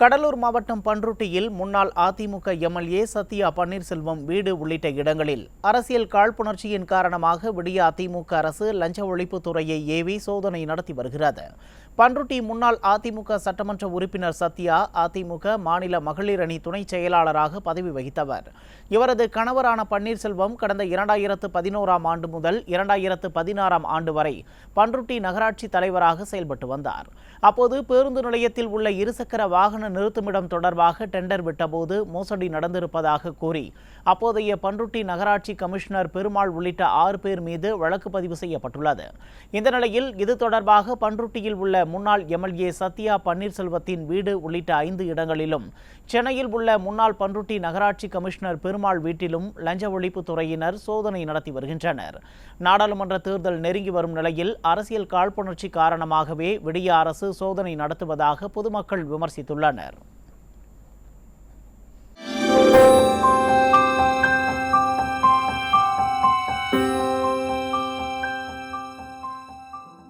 கடலூர் மாவட்டம் பன்ருட்டியில் முன்னாள் அதிமுக எம்எல்ஏ சத்யா பன்னீர்செல்வம் வீடு உள்ளிட்ட இடங்களில் அரசியல் காழ்ப்புணர்ச்சியின் காரணமாக விடிய அதிமுக அரசு லஞ்ச ஒழிப்புத்துறையை ஏவி சோதனை நடத்தி வருகிறது. பன்ருட்டி முன்னாள் அதிமுக சட்டமன்ற உறுப்பினர் சத்யா அதிமுக மாநில மகளிர் அணி துணை செயலாளராக பதவி வகித்தவர். இவரது கணவரான பன்னீர்செல்வம் கடந்த இரண்டாயிரத்து பதினோராம் ஆண்டு முதல் இரண்டாயிரத்து பதினாறாம் ஆண்டு வரை பன்ருட்டி நகராட்சி தலைவராக செயல்பட்டு வந்தார். அப்போது பேருந்து நிலையத்தில் உள்ள இருசக்கர வாகன நிறுத்துமிடம் தொடர்பாக டெண்டர் விட்டபோது மோசடி நடந்திருப்பதாக கூறி அப்போதைய பன்ருட்டி நகராட்சி கமிஷனர் பெருமாள் உள்ளிட்ட ஆறு பேர் மீது வழக்கு பதிவு செய்யப்பட்டுள்ளது. இந்த நிலையில் இது தொடர்பாக பன்ருட்டியில் உள்ள முன்னாள் எம்எல்ஏ சத்யா பன்னீர்செல்வத்தின் வீடு உள்ளிட்ட ஐந்து இடங்களிலும். சென்னையில் உள்ள முன்னாள் பன்ருட்டி நகராட்சி கமிஷனர் பெருமாள் வீட்டிலும் லஞ்ச ஒழிப்பு துறையினர் சோதனை நடத்தி வருகின்றனர். நாடாளுமன்ற தேர்தல் நெருங்கி வரும் நிலையில் அரசியல் காழ்ப்புணர்ச்சி காரணமாகவே விடிய அரசு சோதனை நடத்துவதாக பொதுமக்கள் விமர்சித்துள்ளனர்.